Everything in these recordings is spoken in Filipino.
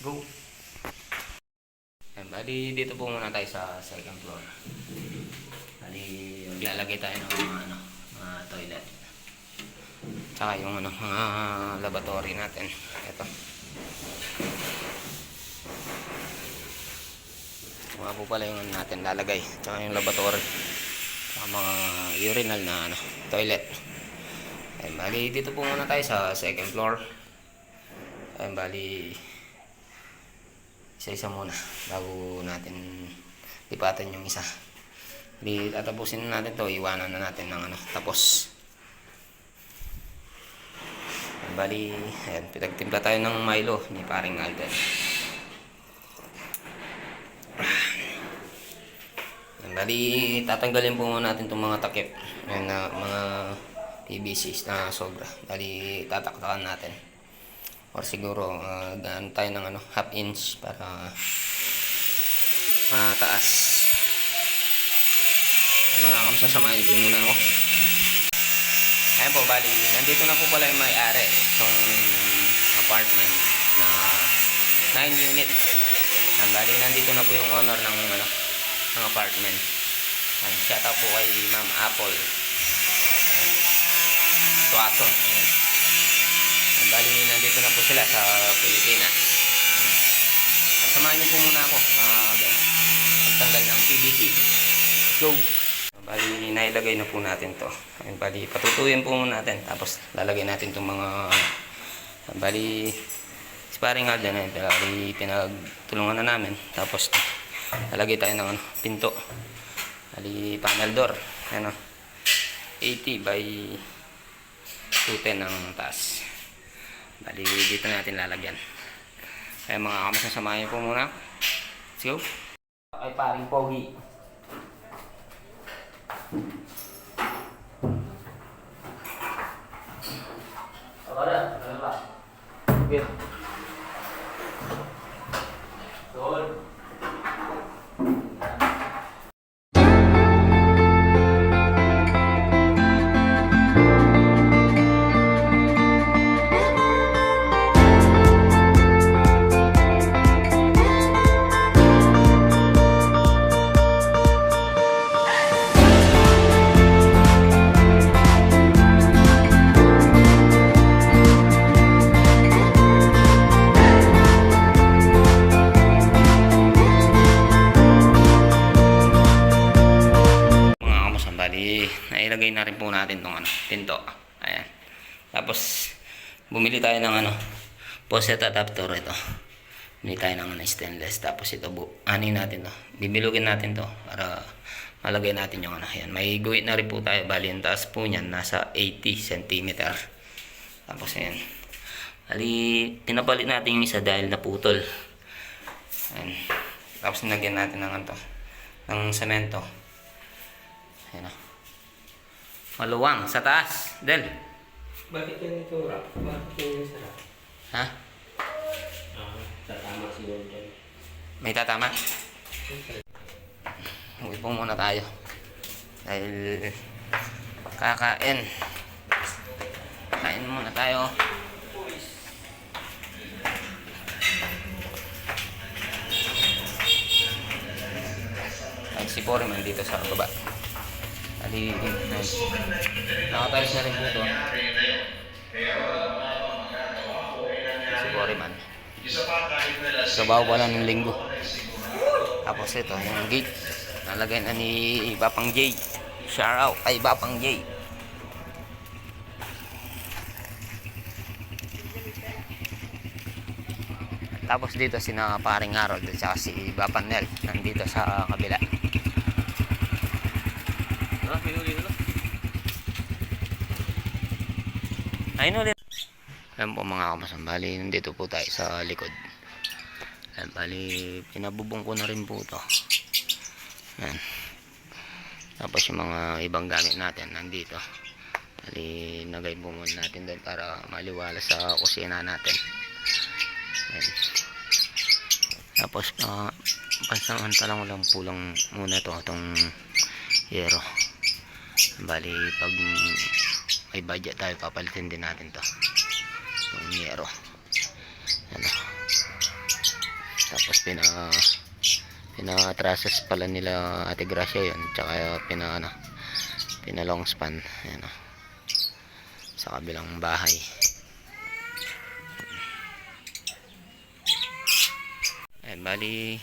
Go! Yan, bali, dito po muna tayo sa second floor. Bali, maglalagay tayo ng mga, ano, mga toilet. Tsaka yung ano, mga lavatory natin. Ito. Mga po pala yung ano natin lalagay. Tsaka yung lavatory. Tsaka mga urinal na ano, toilet. Ayun, bali dito po muna tayo sa second floor. Ayun, bali isa-isa muna bago natin lipatan yung isa. Di tatapusin na natin to, iwanan na natin ng ano, tapos. Bali, ayan, pinagtimpla tayo ng Milo ni paring Alden. Bali, tatanggalin po muna natin itong mga takip. Ayan na mga PVCs na sobra. Bali, tataktakan natin. Or siguro, uh, gaan tayo ng ano, half inch para mataas. Mga kamsasamahin po muna ako. Ayan po, bali, nandito na po pala yung may-ari. Itong apartment na 9 units. Ayan, bali, nandito na po yung owner ng ano, ng apartment. Ayan, shout out po kay Ma'am Apple. Tuason. Ayan. Ayan, bali, nandito sila sa Pilipinas. Ayan. Ayan, samahan niyo po muna ako. Uh, pagtanggal ng PVC. Let's go! Bali, nailagay na po natin to. Ayan, bali, patutuyin po muna natin. Tapos, lalagay natin itong mga... Bali, sparring hard na yun. Bali, pinagtulungan na namin. Tapos, lalagay tayo ng ano, pinto. Bali, panel door. Ano, 80 by 210 ang taas. Bali, dito natin lalagyan. Kaya mga kamas na samahin po muna. Let's go. Ay, paring pogi. Wala, wala ba? Tapos, bumili tayo ng ano, poset adapter ito. Bumili tayo ng ano, stainless. Tapos ito, bu ani natin to. Bibilugin natin to para malagay natin yung ano. Ayan, may guhit na rin po tayo. Bali, yung taas po niyan, nasa 80 cm. Tapos, ayan. Bali, tinapalit natin yung isa dahil naputol. Ayan. Tapos, nilagyan natin ng ano to, ng semento. Ayan o. Maluwang sa taas. Del. Bakit yan ito rap? Bakit yan yung sarap? Ha? Ah, tatama siguro dyan. May tatama? Uwi po muna tayo. Dahil kakain. Kain muna tayo. Ay, si Foreman dito sa baba. Ali, nice. Nakatalis na rin po ito. Si Foreman. Trabaho pa ng linggo. Tapos ito, yung gate. Nalagay na ni Bapang J. Shout out kay Bapang J. Tapos dito si na paring Harold at saka si Bapang Nel nandito sa kabila. Ah, pinuli na Ayun ulit. Ayan po mga kamasang. Bali, nandito po tayo sa likod. Ayan, bali, pinabubong ko na rin po ito. Ayan. Tapos yung mga ibang gamit natin nandito. Bali, nagay po natin doon para maliwala sa kusina natin. Ayan. Tapos, uh, pansamantala ko lang po lang muna to itong yero. Bali, pag may budget tayo, papalitin din natin to. Itong yero. Ano. Tapos, pina pina-traces pala nila Ate Gracia yun. Tsaka, pina, ano, pina long span. Ano. Sa kabilang bahay. Ayan, bali,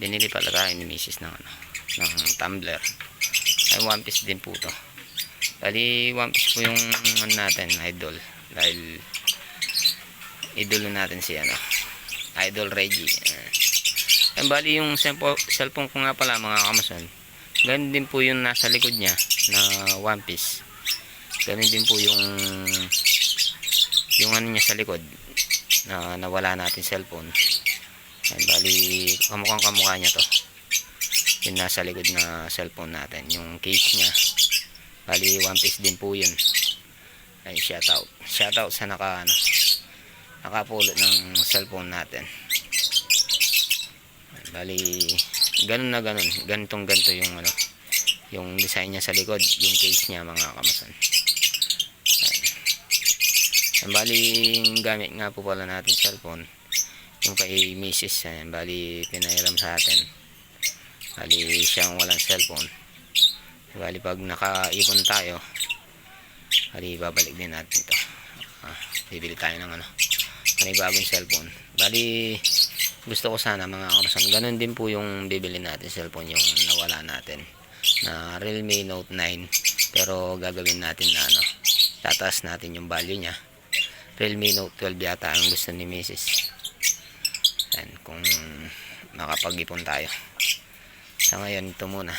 binili pala tayo ni Mrs. ng, ano, ng tumbler. Ay, one piece din po to. Bali, one piece po yung ano natin, idol. Dahil, idol natin si ano, idol Reggie. Ayan. Ayan, bali, yung cellphone, ko nga pala, mga kamason. Ganun din po yung nasa likod niya, na one piece. Ganun din po yung, yung ano niya sa likod, na nawala natin cellphone. Ayan, bali, kamukhang kamukha niya to. Yung nasa likod na cellphone natin. Yung case niya. Bali, one piece din po yun. Ay, shout out. Shout out sa naka, ano, nakapulot ng cellphone natin. Bali, ganun na ganun. Ganitong ganito yung, ano, yung design niya sa likod. Yung case niya, mga kamasan. Ayan. Bali, gamit nga po pala natin cellphone yung kay Mrs. Ayan, bali pinairam sa atin bali siyang walang cellphone bali pag nakaipon tayo bali babalik din natin ito ah, bibili tayo ng ano panibagong cellphone bali gusto ko sana mga kamasan ganun din po yung bibili natin cellphone yung nawala natin na Realme Note 9 pero gagawin natin na ano tataas natin yung value nya Realme Note 12 yata ang gusto ni Mrs. Yan, kung makapag-ipon tayo. Sa ngayon, ito muna.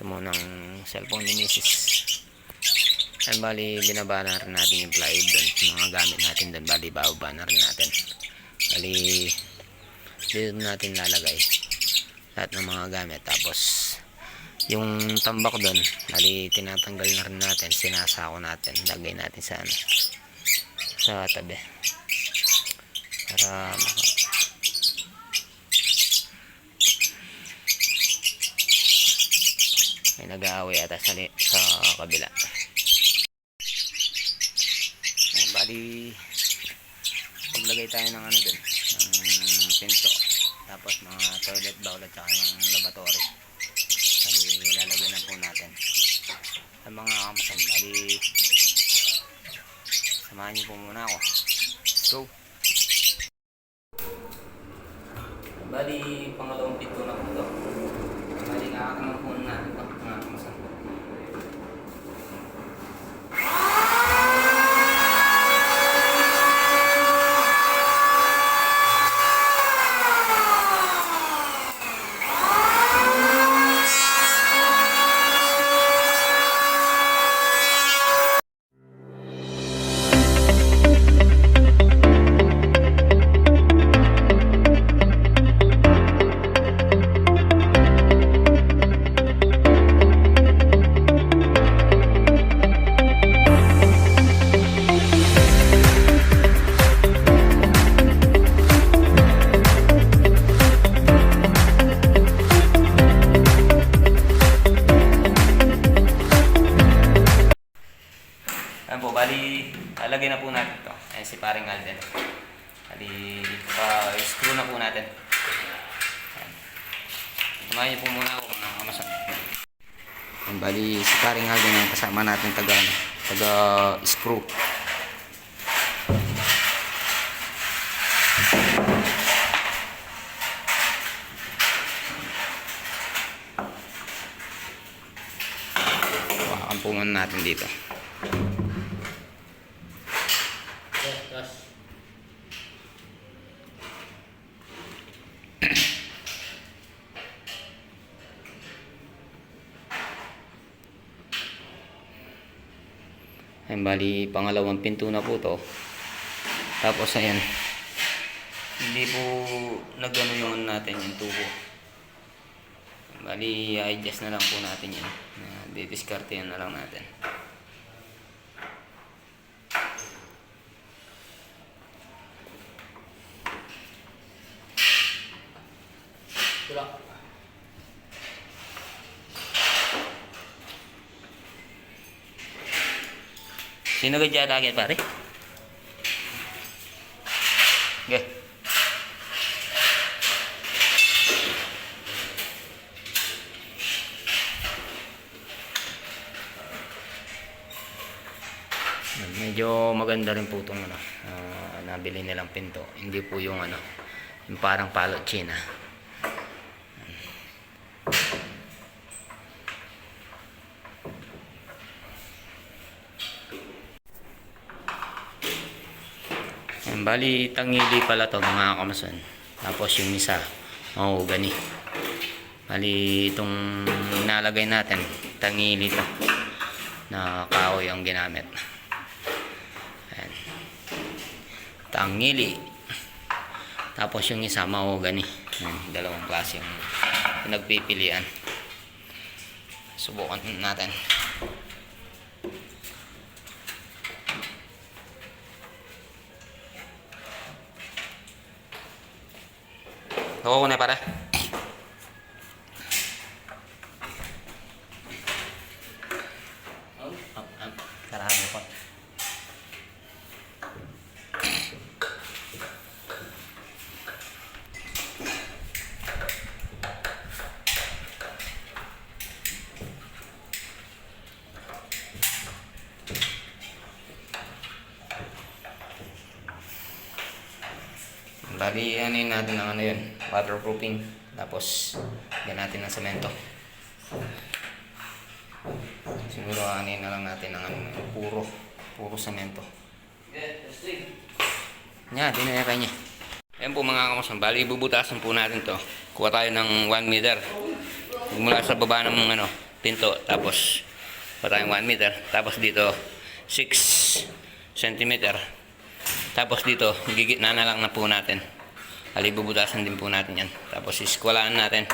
Ito muna ang cellphone ni Mrs. Yan, bali, binaba na rin natin yung plywood doon. Mga gamit natin doon, bali, bababa na rin natin. Bali, dito natin lalagay lahat ng mga gamit. Tapos, yung tambak doon, bali, tinatanggal na rin natin, sinasako natin, lagay natin sa ano, sa tabi para maka may nag-aaway ata sa, sa kabila. Ayan, bali paglagay tayo ng ano dun ng pinto. Tapos mga toilet bowl at saka yung lavatory bali ilalagay na po natin. Sa mga kamsan bali samahan niyo po muna ako. Go. Bali, Niyo po muna ako mga kamasan. Ayan, bali, si paring Alden ang kasama natin taga, ano, taga screw. Hawakan po muna natin dito. Bali, pangalawang pinto na po to. Tapos, ayan. Hindi po nagano yung ano natin, yung tubo. Bali, i-adjust na lang po natin yan. Uh, Didiskarte yan na lang natin. Wala. Sino ka dyan lagi, pare? Okay. Medyo maganda rin po itong ano, ah, nabili nilang pinto. Hindi po yung ano, yung parang palo china. Bali, tangili pala to mga kamason. Tapos yung isa, oh, gani. Bali, itong nalagay natin, tangili to. Na kahoy ang ginamit. Ayan. Tangili. Tapos yung isa, mahogani. Ayan, dalawang klase yung pinagpipilian. Subukan natin. Ako ko na para. Up, up. Karami pa. Bali, ano yun natin ng ano yun, waterproofing. Tapos, yan natin ng semento. Siguro yun na lang natin ng ano, puro, puro semento. Nya, di na kanya. Ayan po mga kamusan, bali bubutasan po natin to. Kuha tayo ng 1 meter. Mula sa baba ng ano, pinto, tapos kuha tayong 1 meter. Tapos dito, 6 centimeter. Tapos dito, gigitna na lang na po natin. Ali, bubutasan din po natin yan. Tapos iskwalaan natin.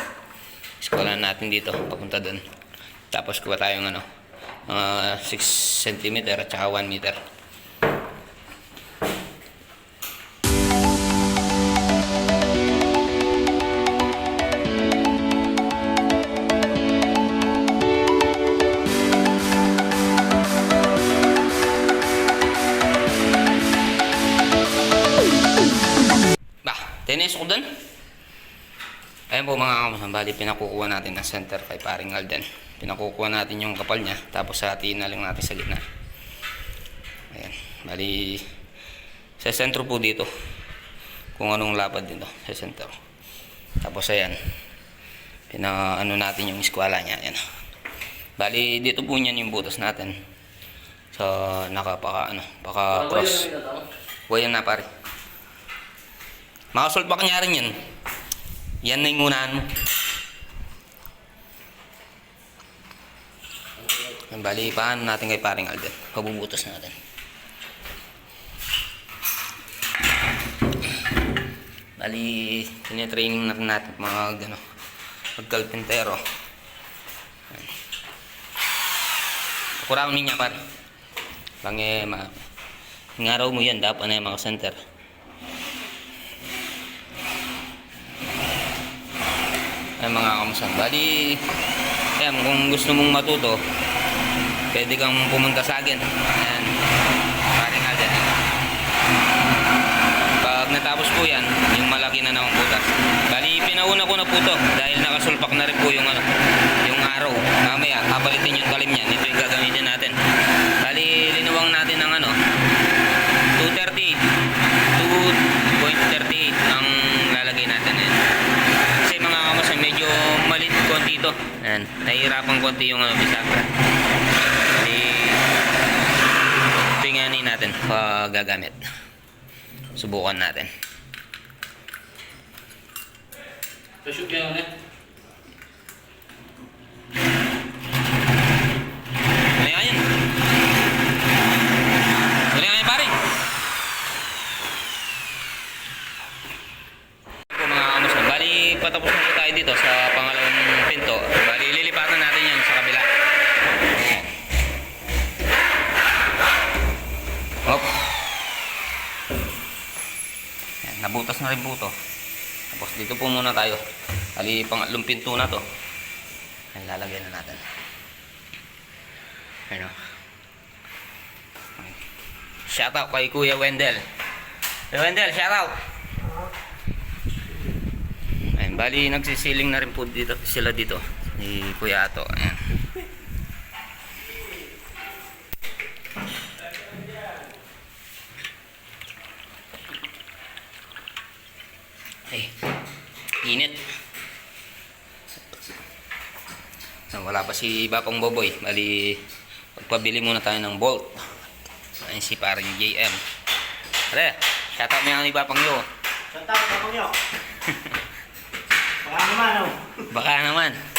Iskwalaan natin dito, papunta doon. Tapos kuha tayong ano, mga 6 cm at saka 1 meter. Tennis ko doon. Ayan po mga kamusan, bali pinakukuha natin ng center kay paring Alden. Pinakukuha natin yung kapal niya, tapos hatiin na lang natin sa gitna. Ayan, bali sa sentro po dito. Kung anong lapad dito, sa sentro. Tapos ayan, pinaano natin yung eskwala niya. Ayan. Bali dito po niyan yung butas natin. Sa nakapaka ano, paka cross. Wayan na pare. Makasolve ba kanya rin yan? Yan na yung unahan mo. Yan, bali, paano natin kay paring Alden? Pabubutos natin. Bali, tinitraining na rin natin mga gano, magkalpintero. Kurang niya pare. Lang eh, ma ngaraw mo yan, dapat na yung mga center. Ay mga kamusan. Bali, ayan, kung gusto mong matuto, pwede kang pumunta sa akin. Ayan, paring agad. Pag natapos po yan, yung malaki na naman butas. Bali, pinauna ko na po to dahil nakasulpak na rin po yung, ano, yung araw. Mamaya, kapalitin yung talim niyan. Ito yung gagamitin natin. Bali, linuwang natin ng ano, 230, 2.38 ang lalagay natin. Ayan. Kasi mga kamusan, medyo malit konti ito. Ayan, nahihirapan konti yung ano, bisagra. Kasi, tinganin natin pag gagamit. Subukan natin. Pa-shoot kayo ulit. Ano yan? Ano yan, pare? Po mga kamusan, bali patapos na tayo dito sa pangalawang pinto. Bali lilipatan natin yan sa kabila. Yan, nabutas na rin po to. Tapos dito po muna tayo. Ali, pangatlong pinto na to. Ayan, lalagyan na natin. Ano? Shout out kay Kuya Wendell. Kuya Wendell, shout out! Ayun, bali nagsisiling na rin po dito, sila dito. Ni Kuya Ato. Ayan. Ay, init. Ah, Wala pa si Bapang Boboy. Bali, magpabili muna tayo ng bolt. Ayun si parang JM. Pare, shout out mo yan ni Bapang Yo. Saan tao ka nyo? Baka naman, oh. Baka naman.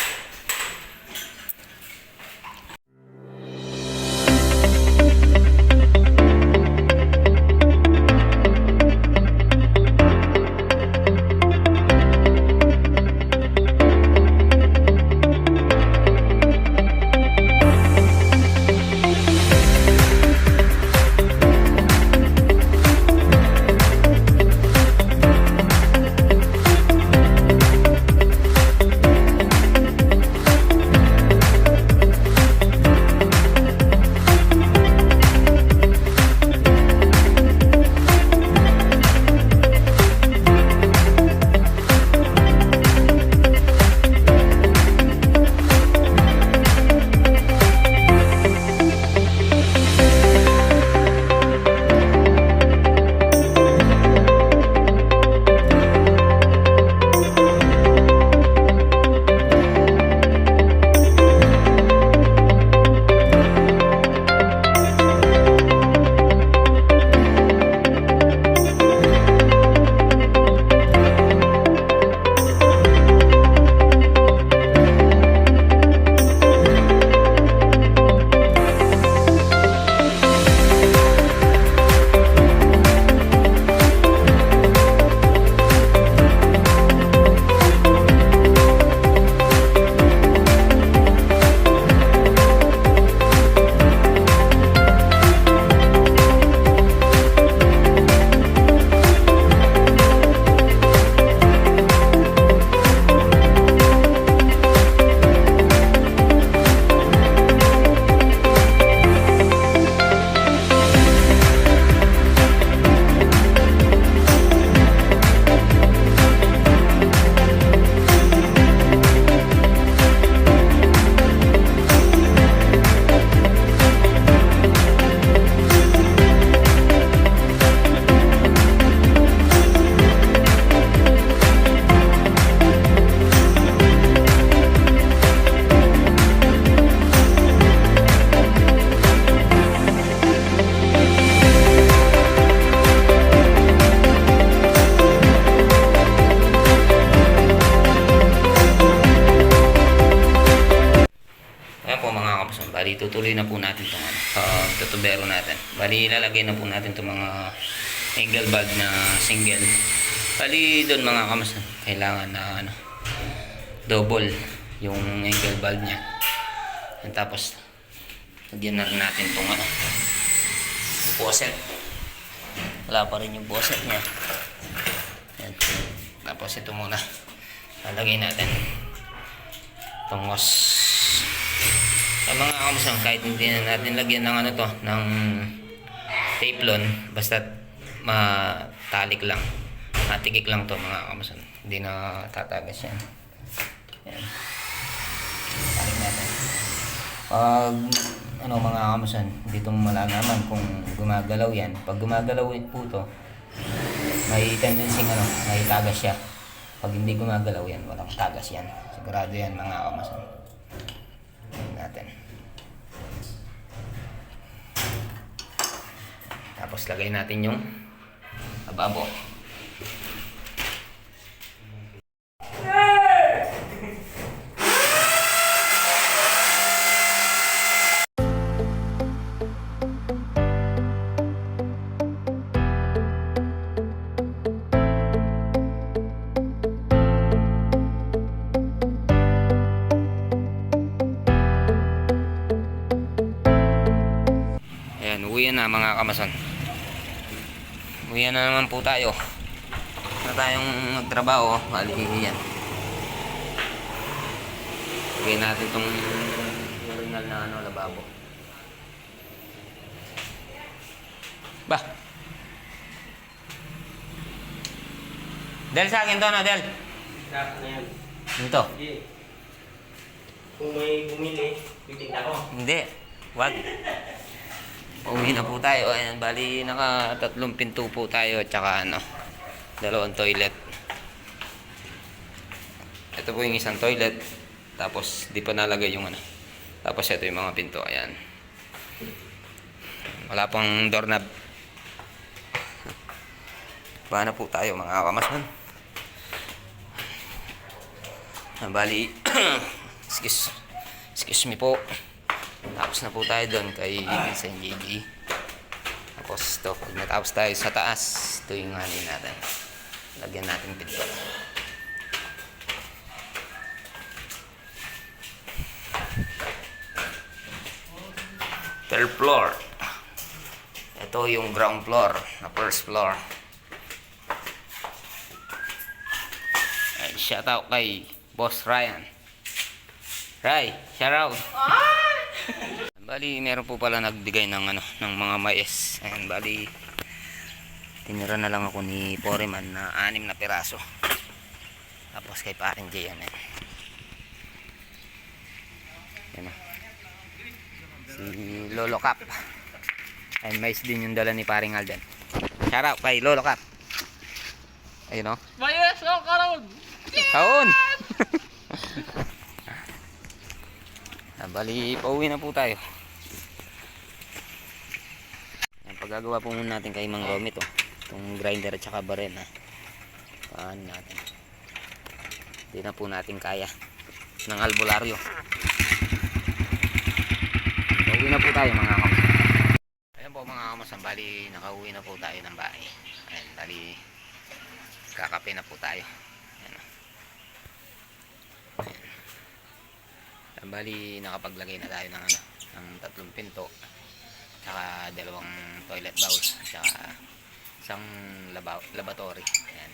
Ilalagay na po natin itong mga angle bulb na single. Bali, doon mga kapatid, kailangan na ano, double yung angle bulb niya. And tapos, lagyan na rin natin itong ano, faucet. Wala pa rin yung faucet niya. Yan. Tapos ito muna. Lalagay natin. Itong was sa mga kamusan, kahit hindi na natin lagyan ng ano to, ng taplon, basta matalik lang. Matikik lang to mga kamusan. Hindi na tatagas yan. Yan. Talik. Pag, ano mga kamusan, dito mo malalaman kung gumagalaw yan. Pag gumagalaw po to, may tendency ano, may tagas siya. Pag hindi gumagalaw yan, walang tagas yan. Sigurado yan mga kamusan. Tingnan natin. Tapos lagay natin yung ababo. Na na naman po tayo. At tayong magtrabaho. Bali, yan. Lagyan natin itong urinal na ano, lababo. Ba? Del sa akin to, no, Del? Sa akin na yan. Ito. Hindi. Kung may bumili, titignan ko. Hindi. Wag. Pauwi na po tayo. Ayan, bali naka tatlong pinto po tayo at saka ano, dalawang toilet. Ito po yung isang toilet. Tapos di pa nalagay yung ano. Tapos ito yung mga pinto. Ayan. Wala pang doorknob. Bana po tayo mga kamasan. Ah, bali, excuse, excuse me po. Tapos na po tayo doon kay Vincent JJ. Tapos ito, pag natapos tayo sa taas, ito yung hanin natin. Lagyan natin pinto. Third floor. Ito yung ground floor, na first floor. And shout out kay Boss Ryan. Ray, shout out. Bali, meron po pala nagbigay ng ano, ng mga mais. Ayan, bali tinira na lang ako ni Foreman na anim na piraso. Tapos kay paring Jay yan. Eh. Yan o. Si Lolo Cap. Ayun, mais din yung dala ni paring Alden. Shout out kay Lolo Cap. Ayun o. Mayos ako karoon! Kaon! ah, bali, pauwi na po tayo. Yan, paggagawa po muna natin kay Mang Romy to. Itong grinder at saka barena. Paano natin. Hindi na po natin kaya. Ng albularyo. Pauwi na po tayo mga kamas. Ayan po mga kamas. Bali, nakauwi na po tayo ng bahay. Ayan, bali, kakape na po tayo. Ayan o. Ayan, bali nakapaglagay na tayo ng ano, ng tatlong pinto. Tsaka dalawang toilet bowl. Tsaka isang labaw, laboratory. Ayan.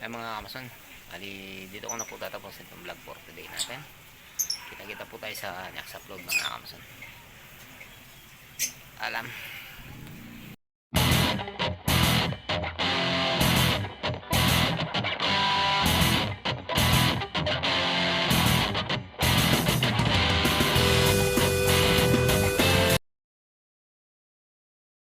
Ayan mga kamason. Bali dito ko na po tatapusin itong vlog for today natin. Kita-kita po tayo sa next upload mga kamason. Alam.